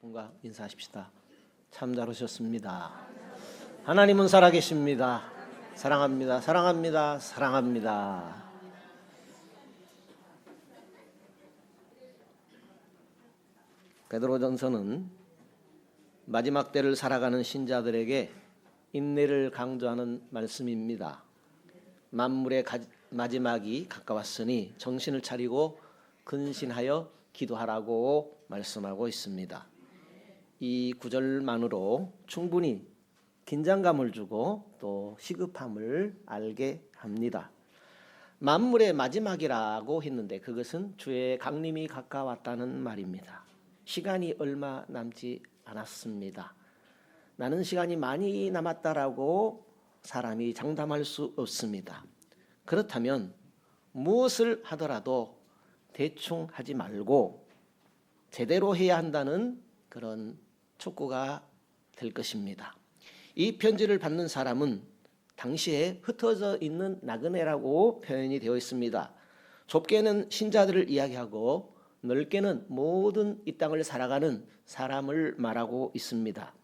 분과 인사하십시다. 참 잘 오셨습니다. 하나님은 살아계십니다. 사랑합니다. 사랑합니다. 사랑합니다. 베드로전서는 마지막 때를 살아가는 신자들에게 인내를 강조하는 말씀입니다. 만물의 가- 마지막이 가까웠으니 정신을 차리고 근신하여 기도하라고 말씀하고 있습니다. 이 구절만으로 충분히 긴장감을 주고 또 시급함을 알게 합니다. 만물의 마지막이라고 했는데 그것은 주의 강림이 가까웠다는 말입니다. 시간이 얼마 남지 않았습니다. 나는 시간이 많이 남았다라고 사람이 장담할 수 없습니다. 그렇다면 무엇을 하더라도 대충 하지 말고 제대로 해야 한다는 그런 촉구가 될 것입니다. 이 편지를 받는 사람은 당시에 흩어져 있는 나그네라고 표현이 되어 있습니다. 좁게는 신자들을 이야기하고 넓게는 모든 이 땅을 살아가는 사람을 말하고 있습니다.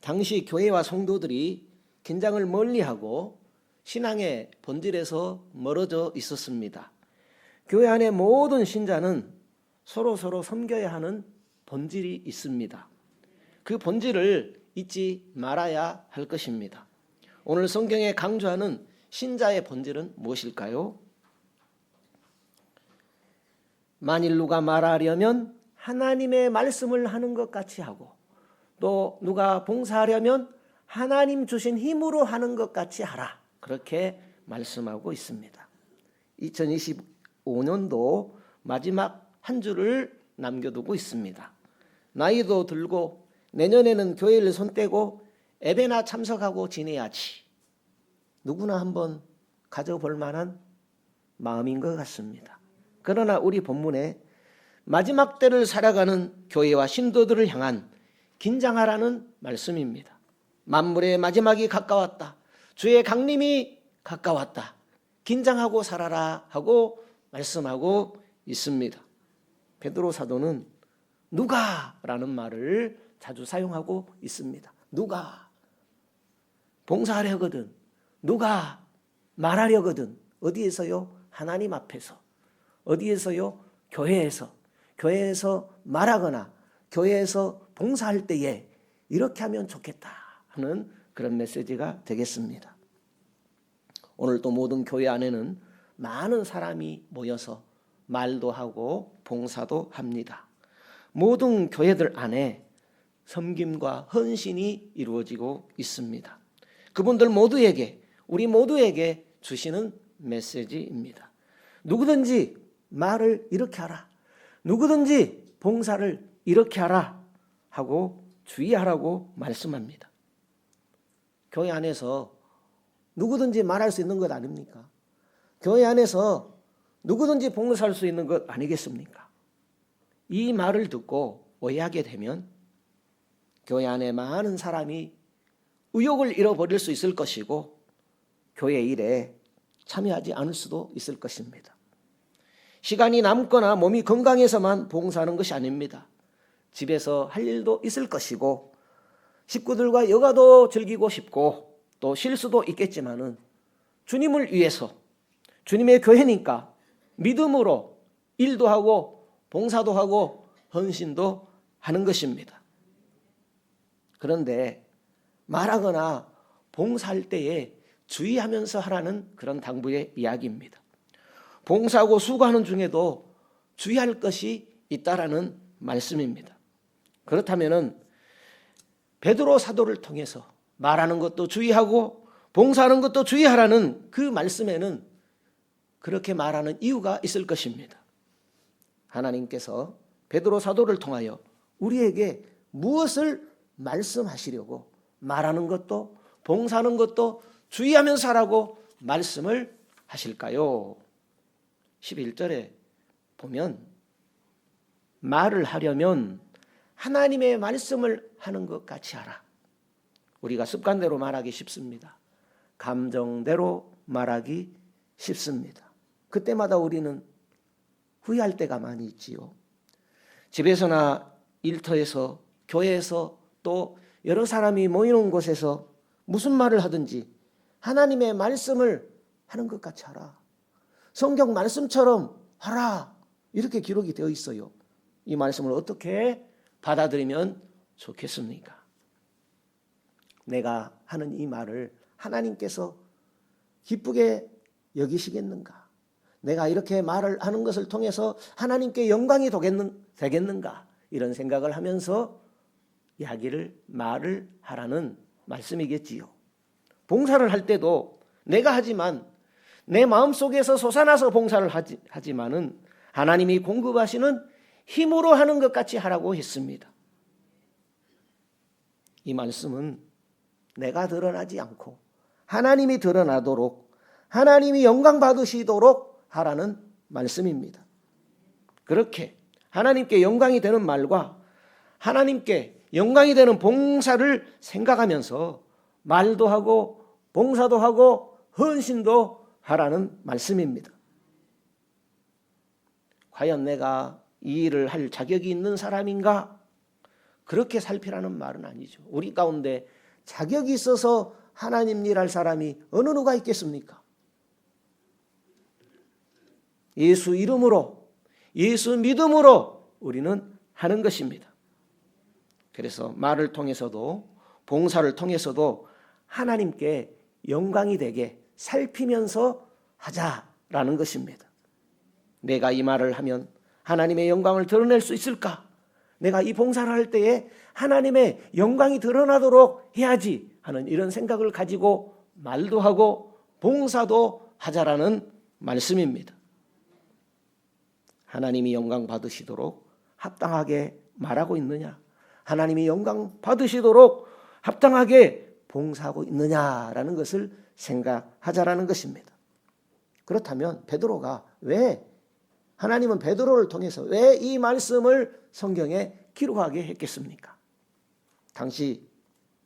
당시 교회와 성도들이 긴장을 멀리하고 신앙의 본질에서 멀어져 있었습니다. 교회 안의 모든 신자는 서로 서로 섬겨야 하는 본질이 있습니다. 그 본질을 잊지 말아야 할 것입니다. 오늘 성경에 강조하는 신자의 본질은 무엇일까요? 만일 누가 말하려면 하나님의 말씀을 하는 것 같이 하고 또 누가 봉사하려면 하나님 주신 힘으로 하는 것 같이 하라. 그렇게 말씀하고 있습니다. 2025년도 마지막 한 주를 남겨두고 있습니다. 나이도 들고 내년에는 교회를 손떼고 예배나 참석하고 지내야지. 누구나 한번 가져볼 만한 마음인 것 같습니다. 그러나 우리 본문에 마지막 때를 살아가는 교회와 신도들을 향한 긴장하라는 말씀입니다. 만물의 마지막이 가까웠다. 주의 강림이 가까웠다. 긴장하고 살아라 하고 말씀하고 있습니다. 베드로 사도는 누가라는 말을 자주 사용하고 있습니다. 누가 봉사하려거든 누가 말하려거든 어디에서요? 하나님 앞에서 어디에서요? 교회에서 교회에서 말하거나 교회에서 봉사할 때에 이렇게 하면 좋겠다 하는 그런 메시지가 되겠습니다. 오늘 또 모든 교회 안에는 많은 사람이 모여서 말도 하고 봉사도 합니다. 모든 교회들 안에 섬김과 헌신이 이루어지고 있습니다. 그분들 모두에게 우리 모두에게 주시는 메시지입니다. 누구든지 말을 이렇게 하라. 누구든지 봉사를 이렇게 하라 하고 주의하라고 말씀합니다. 교회 안에서 누구든지 말할 수 있는 것 아닙니까? 교회 안에서 누구든지 봉사할 수 있는 것 아니겠습니까? 이 말을 듣고 오해하게 되면 교회 안에 많은 사람이 의욕을 잃어버릴 수 있을 것이고 교회 일에 참여하지 않을 수도 있을 것입니다. 시간이 남거나 몸이 건강해서만 봉사하는 것이 아닙니다. 집에서 할 일도 있을 것이고 식구들과 여가도 즐기고 싶고 또쉴 수도 있겠지만은 주님을 위해서 주님의 교회니까 믿음으로 일도 하고 봉사도 하고 헌신도 하는 것입니다. 그런데 말하거나 봉사할 때에 주의하면서 하라는 그런 당부의 이야기입니다. 봉사하고 수고하는 중에도 주의할 것이 있다라는 말씀입니다. 그렇다면은 베드로 사도를 통해서 말하는 것도 주의하고 봉사하는 것도 주의하라는 그 말씀에는 그렇게 말하는 이유가 있을 것입니다. 하나님께서 베드로 사도를 통하여 우리에게 무엇을 말씀하시려고 말하는 것도 봉사하는 것도 주의하면서 하라고 말씀을 하실까요? 11절에 보면 말을 하려면 하나님의 말씀을 하는 것 같이 하라. 우리가 습관대로 말하기 쉽습니다. 감정대로 말하기 쉽습니다. 그때마다 우리는 후회할 때가 많이 있지요. 집에서나 일터에서 교회에서 또 여러 사람이 모이는 곳에서 무슨 말을 하든지 하나님의 말씀을 하는 것 같이 하라. 성경 말씀처럼 하라. 이렇게 기록이 되어 있어요. 이 말씀을 어떻게 받아들이면 좋겠습니까? 내가 하는 이 말을 하나님께서 기쁘게 여기시겠는가? 내가 이렇게 말을 하는 것을 통해서 하나님께 영광이 되겠는 가? 이런 생각을 하면서 이야기를 말을 하라는 말씀이겠지요. 봉사를 할 때도 내가 하지만 내 마음 속에서 솟아나서 봉사를 하지, 하지만은 하나님이 공급하시는 힘으로 하는 것 같이 하라고 했습니다. 이 말씀은 내가 드러나지 않고 하나님이 드러나도록 하나님이 영광 받으시도록 하라는 말씀입니다. 그렇게 하나님께 영광이 되는 말과 하나님께 영광이 되는 봉사를 생각하면서 말도 하고 봉사도 하고 헌신도 하라는 말씀입니다. 과연 내가 이 일을 할 자격이 있는 사람인가? 그렇게 살피라는 말은 아니죠. 우리 가운데 자격이 있어서 하나님 일할 사람이 어느 누가 있겠습니까? 예수 이름으로, 예수 믿음으로 우리는 하는 것입니다. 그래서 말을 통해서도 봉사를 통해서도 하나님께 영광이 되게 살피면서 하자라는 것입니다. 내가 이 말을 하면 하나님의 영광을 드러낼 수 있을까? 내가 이 봉사를 할 때에 하나님의 영광이 드러나도록 해야지 하는 이런 생각을 가지고 말도 하고 봉사도 하자라는 말씀입니다. 하나님이 영광 받으시도록 합당하게 말하고 있느냐? 하나님이 영광 받으시도록 합당하게 봉사하고 있느냐라는 것을 생각하자라는 것입니다. 그렇다면 베드로가 왜 하나님은 베드로를 통해서 왜 이 말씀을 성경에 기록하게 했겠습니까? 당시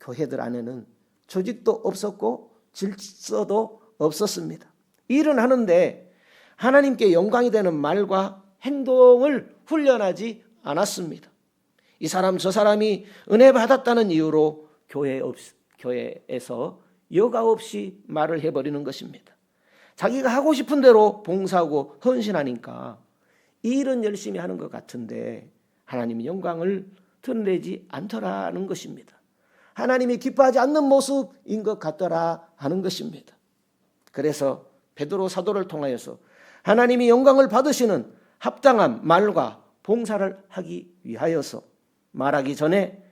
교회들 안에는 조직도 없었고 질서도 없었습니다. 일은 하는데 하나님께 영광이 되는 말과 행동을 훈련하지 않았습니다. 이 사람 저 사람이 은혜 받았다는 이유로 교회 없, 교회에서 여가 없이 말을 해버리는 것입니다. 자기가 하고 싶은 대로 봉사하고 헌신하니까 일은 열심히 하는 것 같은데 하나님의 영광을 드러내지 않더라는 것입니다. 하나님이 기뻐하지 않는 모습인 것 같더라 하는 것입니다. 그래서 베드로 사도를 통하여서 하나님이 영광을 받으시는 합당한 말과 봉사를 하기 위하여서 말하기 전에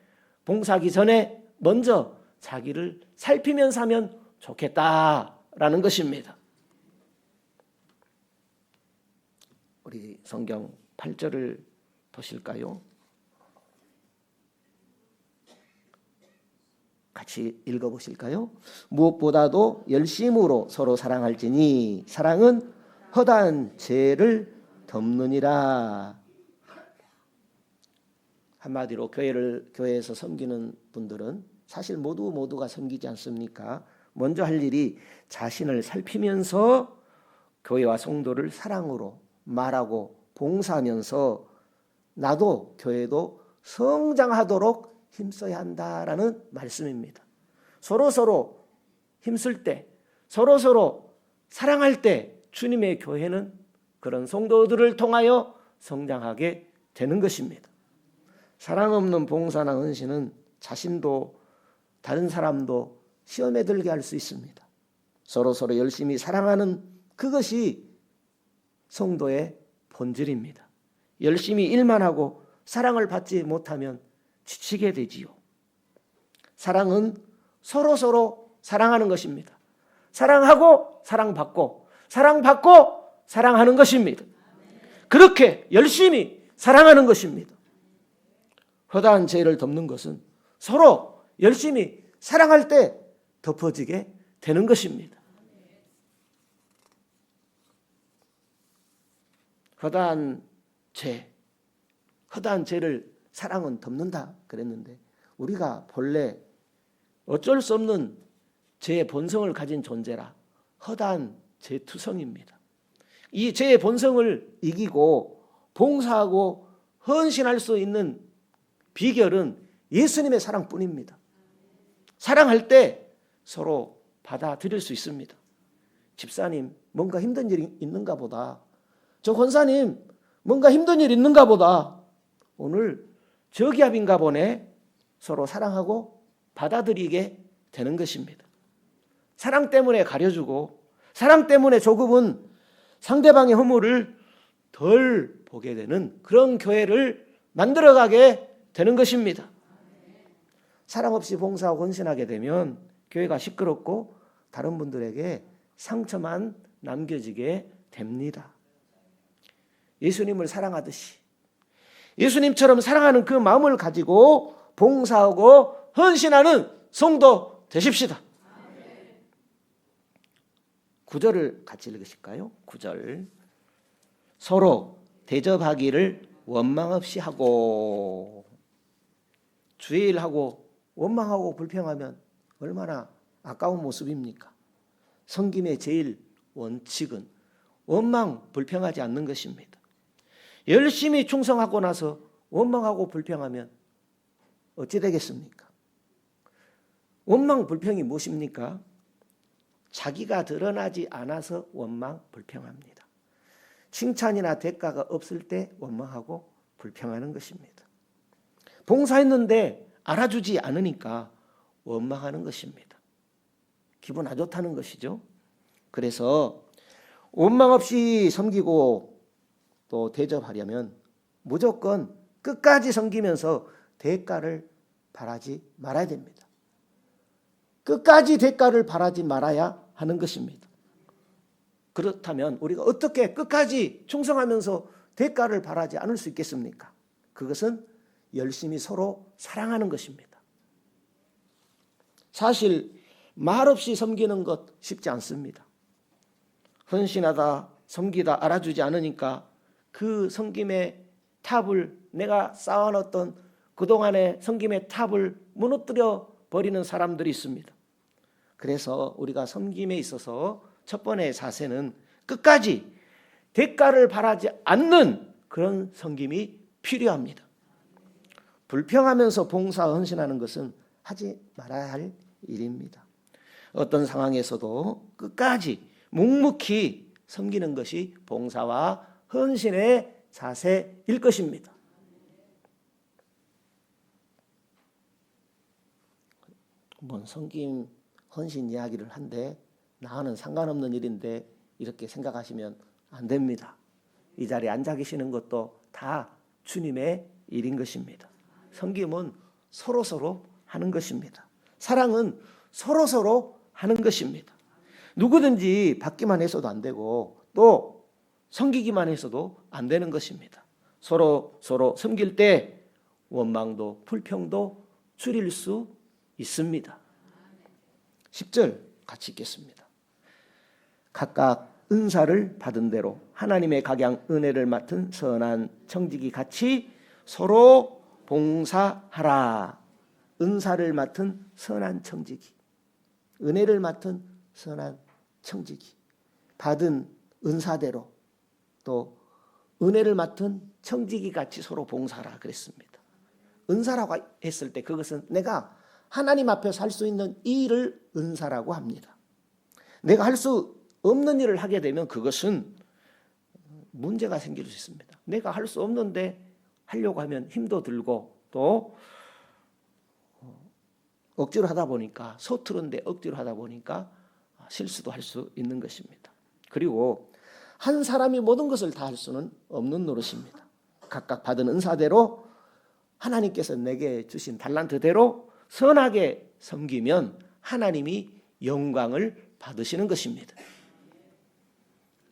봉사하기 전에 먼저 자기를 살피면서 하면 좋겠다라는 것입니다. 우리 성경 8절을 보실까요? 같이 읽어 보실까요? 무엇보다도 열심으로 서로 사랑할지니 사랑은 허다한 죄를 덮느니라. 한마디로 교회를 교회에서 섬기는 분들은 사실 모두 모두가 섬기지 않습니까? 먼저 할 일이 자신을 살피면서 교회와 성도를 사랑으로 말하고 봉사하면서 나도 교회도 성장하도록 힘써야 한다라는 말씀입니다. 서로 서로 힘쓸 때, 서로 서로 사랑할 때 주님의 교회는 그런 성도들을 통하여 성장하게 되는 것입니다. 사랑 없는 봉사나 헌신은 자신도 다른 사람도 시험에 들게 할 수 있습니다. 서로 서로 열심히 사랑하는 그것이 성도의 본질입니다. 열심히 일만 하고 사랑을 받지 못하면 지치게 되지요. 사랑은 서로 서로 사랑하는 것입니다. 사랑하고 사랑받고 사랑받고 사랑하는 것입니다. 그렇게 열심히 사랑하는 것입니다. 허다한 죄를 덮는 것은 서로 열심히 사랑할 때 덮어지게 되는 것입니다. 허다한 죄, 허다한 죄를 사랑은 덮는다 그랬는데 우리가 본래 어쩔 수 없는 죄의 본성을 가진 존재라 허다한 죄투성입니다. 이 죄의 본성을 이기고 봉사하고 헌신할 수 있는 비결은 예수님의 사랑뿐입니다. 사랑할 때 서로 받아들일 수 있습니다. 집사님, 뭔가 힘든 일이 있는가 보다. 저 권사님, 뭔가 힘든 일 있는가 보다. 오늘 저기압인가 보네. 서로 사랑하고 받아들이게 되는 것입니다. 사랑 때문에 가려주고 사랑 때문에 조금은 상대방의 허물을 덜 보게 되는 그런 교회를 만들어가게 되는 것입니다. 사랑 없이 봉사하고 헌신하게 되면 교회가 시끄럽고 다른 분들에게 상처만 남겨지게 됩니다. 예수님을 사랑하듯이 예수님처럼 사랑하는 그 마음을 가지고 봉사하고 헌신하는 성도 되십시다. 구절을 같이 읽으실까요? 구절 서로 대접하기를 원망 없이 하고 주일하고 원망하고 불평하면 얼마나 아까운 모습입니까? 성김의 제일 원칙은 원망 불평하지 않는 것입니다. 열심히 충성하고 나서 원망하고 불평하면 어찌 되겠습니까? 원망 불평이 무엇입니까? 자기가 드러나지 않아서 원망 불평합니다. 칭찬이나 대가가 없을 때 원망하고 불평하는 것입니다. 봉사했는데 알아주지 않으니까 원망하는 것입니다. 기분 안 좋다는 것이죠. 그래서 원망 없이 섬기고 또 대접하려면 무조건 끝까지 섬기면서 대가를 바라지 말아야 됩니다. 끝까지 대가를 바라지 말아야 하는 것입니다. 그렇다면 우리가 어떻게 끝까지 충성하면서 대가를 바라지 않을 수 있겠습니까? 그것은 열심히 서로 사랑하는 것입니다. 사실 말없이 섬기는 것 쉽지 않습니다. 헌신하다 섬기다 알아주지 않으니까 그 섬김의 탑을 내가 쌓아놨던 그동안의 섬김의 탑을 무너뜨려 버리는 사람들이 있습니다. 그래서 우리가 섬김에 있어서 첫 번째 자세는 끝까지 대가를 바라지 않는 그런 섬김이 필요합니다. 불평하면서 봉사 헌신하는 것은 하지 말아야 할 일입니다. 어떤 상황에서도 끝까지 묵묵히 섬기는 것이 봉사와 헌신의 자세일 것입니다. 뭔 섬김 헌신 이야기를 한데 나와는 상관없는 일인데 이렇게 생각하시면 안 됩니다. 이 자리에 앉아 계시는 것도 다 주님의 일인 것입니다. 섬김은 서로 서로 하는 것입니다. 사랑은 서로 서로 하는 것입니다. 누구든지 받기만 해서도 안 되고 또 섬기기만 해서도 안 되는 것입니다. 서로 서로 섬길 때 원망도 불평도 줄일 수 있습니다. 10절 같이 읽겠습니다. 각각 은사를 받은 대로 하나님의 각양 은혜를 맡은 선한 청직이 같이 서로 봉사하라. 은사를 맡은 선한 청직이 은혜를 맡은 선한 청직이 받은 은사대로 또 은혜를 맡은 청직이 같이 서로 봉사하라 그랬습니다. 은사라고 했을 때 그것은 내가 하나님 앞에서 할 수 있는 일을 은사라고 합니다. 내가 할 수 없는 일을 하게 되면 그것은 문제가 생길 수 있습니다. 내가 할 수 없는데 하려고 하면 힘도 들고 또 억지로 하다 보니까 서투른데 억지로 하다 보니까 실수도 할 수 있는 것입니다. 그리고 한 사람이 모든 것을 다 할 수는 없는 노릇입니다. 각각 받은 은사대로 하나님께서 내게 주신 달란트대로 선하게 섬기면 하나님이 영광을 받으시는 것입니다.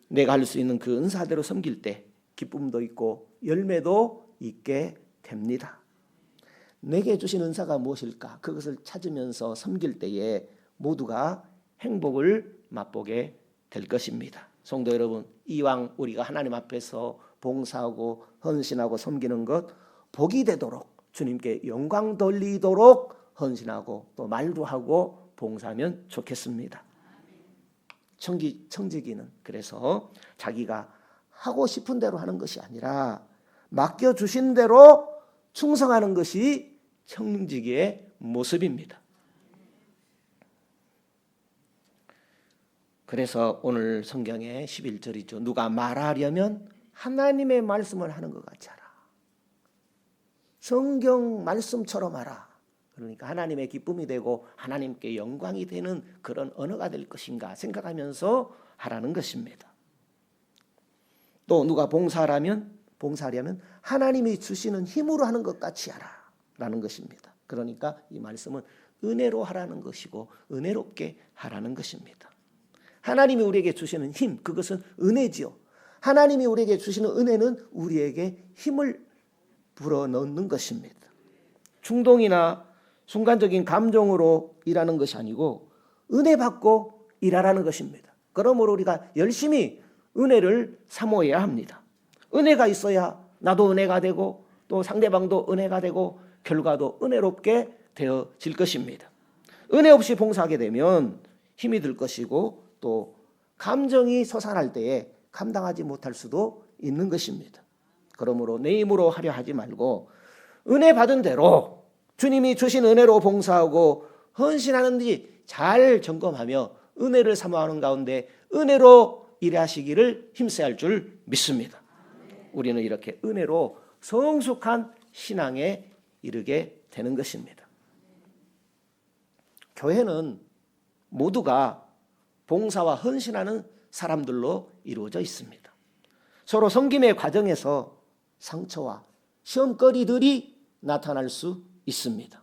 내가 할 수 있는 그 은사대로 섬길 때 기쁨도 있고 열매도 있게 됩니다. 내게 주신 은사가 무엇일까? 그것을 찾으면서 섬길 때에 모두가 행복을 맛보게 될 것입니다. 성도 여러분, 이왕 우리가 하나님 앞에서 봉사하고 헌신하고 섬기는 것 복이 되도록 주님께 영광 돌리도록 헌신하고 또 말도 하고 봉사하면 좋겠습니다. 청기 청지기는 그래서 자기가 하고 싶은 대로 하는 것이 아니라 맡겨 주신 대로 충성하는 것이 청지기의 모습입니다. 그래서 오늘 성경의 11절이죠. 누가 말하려면 하나님의 말씀을 하는 것 같이 하라. 성경 말씀처럼 하라. 그러니까 하나님의 기쁨이 되고 하나님께 영광이 되는 그런 언어가 될 것인가 생각하면서 하라는 것입니다. 또 누가 봉사하라면 봉사하려면 하나님이 주시는 힘으로 하는 것 같이 하라라는 것입니다. 그러니까 이 말씀은 은혜로 하라는 것이고 은혜롭게 하라는 것입니다. 하나님이 우리에게 주시는 힘 그것은 은혜지요. 하나님이 우리에게 주시는 은혜는 우리에게 힘을 불어넣는 것입니다. 충동이나 순간적인 감정으로 일하는 것이 아니고 은혜 받고 일하라는 것입니다. 그러므로 우리가 열심히 은혜를 사모해야 합니다. 은혜가 있어야 나도 은혜가 되고 또 상대방도 은혜가 되고 결과도 은혜롭게 되어질 것입니다. 은혜 없이 봉사하게 되면 힘이 들 것이고 또 감정이 솟아날 때에 감당하지 못할 수도 있는 것입니다. 그러므로 내 힘으로 하려 하지 말고 은혜 받은 대로 주님이 주신 은혜로 봉사하고 헌신하는지 잘 점검하며 은혜를 사모하는 가운데 은혜로 일하시기를 힘써야 할 줄 믿습니다. 우리는 이렇게 은혜로 성숙한 신앙에 이르게 되는 것입니다. 교회는 모두가 봉사와 헌신하는 사람들로 이루어져 있습니다. 서로 섬김의 과정에서 상처와 시험거리들이 나타날 수 있습니다.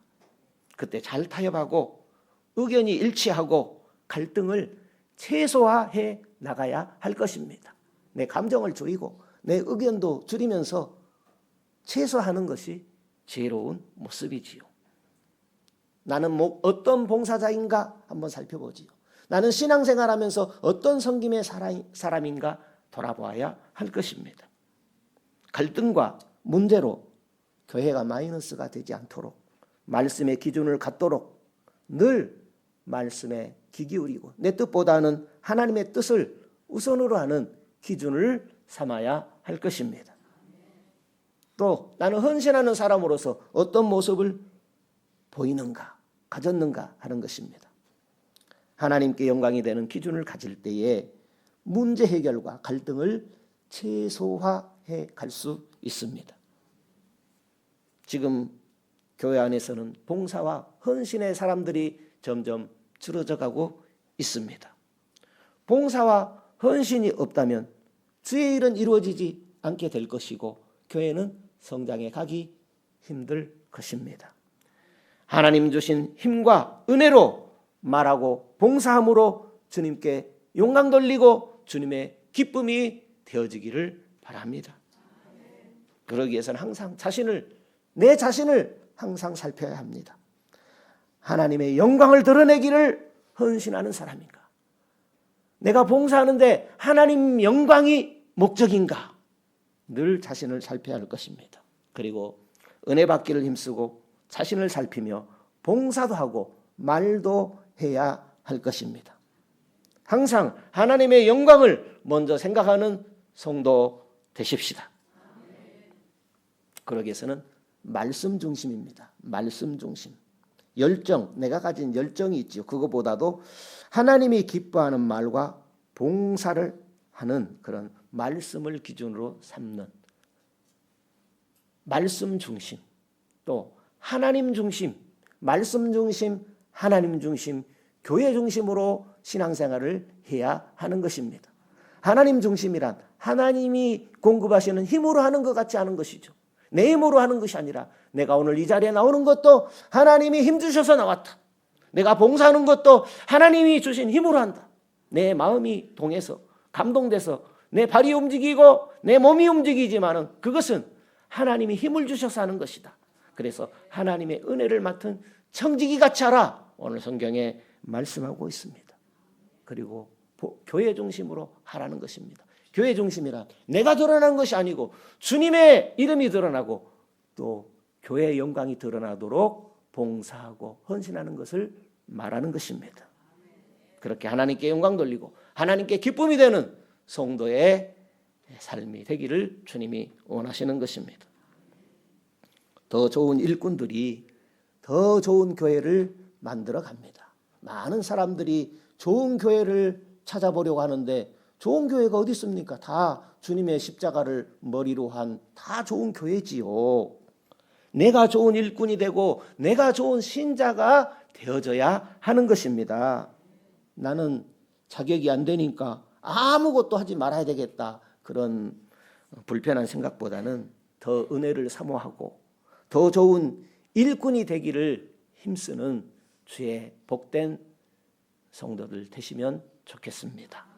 그때 잘 타협하고 의견이 일치하고 갈등을 최소화해 나가야 할 것입니다. 내 감정을 줄이고 내 의견도 줄이면서 최소화하는 것이 지혜로운 모습이지요. 나는 뭐 어떤 봉사자인가 한번 살펴보지요. 나는 신앙생활하면서 어떤 성김의 사람인가 돌아보아야 할 것입니다. 갈등과 문제로 교회가 마이너스가 되지 않도록 말씀의 기준을 갖도록 늘 말씀에 귀 기울이고 내 뜻보다는 하나님의 뜻을 우선으로 하는 기준을 삼아야 할 것입니다. 또 나는 헌신하는 사람으로서 어떤 모습을 보이는가, 가졌는가 하는 것입니다. 하나님께 영광이 되는 기준을 가질 때에 문제 해결과 갈등을 최소화해 갈 수 있습니다. 지금 교회 안에서는 봉사와 헌신의 사람들이 점점 줄어져 가고 있습니다. 봉사와 헌신이 없다면 주의 일은 이루어지지 않게 될 것이고 교회는 성장해 가기 힘들 것입니다. 하나님 주신 힘과 은혜로 말하고 봉사함으로 주님께 영광 돌리고 주님의 기쁨이 되어지기를 바랍니다. 그러기 위해서는 항상 자신을 내 자신을 항상 살펴야 합니다. 하나님의 영광을 드러내기를 헌신하는 사람인가? 내가 봉사하는데 하나님 영광이 목적인가? 늘 자신을 살펴야 할 것입니다. 그리고 은혜 받기를 힘쓰고 자신을 살피며 봉사도 하고 말도 해야 할 것입니다. 항상 하나님의 영광을 먼저 생각하는 성도 되십시다. 그러기 위해서는 말씀 중심입니다. 말씀 중심. 열정, 내가 가진 열정이 있죠. 그거보다도 하나님이 기뻐하는 말과 봉사를 하는 그런 말씀을 기준으로 삼는 말씀 중심, 또 하나님 중심, 말씀 중심, 하나님 중심, 교회 중심으로 신앙생활을 해야 하는 것입니다. 하나님 중심이란 하나님이 공급하시는 힘으로 하는 것 같지 않은 것이죠. 내 힘으로 하는 것이 아니라 내가 오늘 이 자리에 나오는 것도 하나님이 힘 주셔서 나왔다. 내가 봉사하는 것도 하나님이 주신 힘으로 한다. 내 마음이 동해서 감동돼서 내 발이 움직이고 내 몸이 움직이지만은 그것은 하나님이 힘을 주셔서 하는 것이다. 그래서 하나님의 은혜를 맡은 청지기 같이 하라. 오늘 성경에 말씀하고 있습니다. 그리고 교회 중심으로 하라는 것입니다. 교회 중심이란 내가 드러난 것이 아니고 주님의 이름이 드러나고 또 교회의 영광이 드러나도록 봉사하고 헌신하는 것을 말하는 것입니다. 그렇게 하나님께 영광 돌리고 하나님께 기쁨이 되는 성도의 삶이 되기를 주님이 원하시는 것입니다. 더 좋은 일꾼들이 더 좋은 교회를 만들어 갑니다. 많은 사람들이 좋은 교회를 찾아보려고 하는데 좋은 교회가 어디 있습니까? 다 주님의 십자가를 머리로 한 다 좋은 교회지요. 내가 좋은 일꾼이 되고 내가 좋은 신자가 되어져야 하는 것입니다. 나는 자격이 안 되니까 아무것도 하지 말아야 되겠다. 그런 불편한 생각보다는 더 은혜를 사모하고 더 좋은 일꾼이 되기를 힘쓰는 주의 복된 성도들 되시면 좋겠습니다.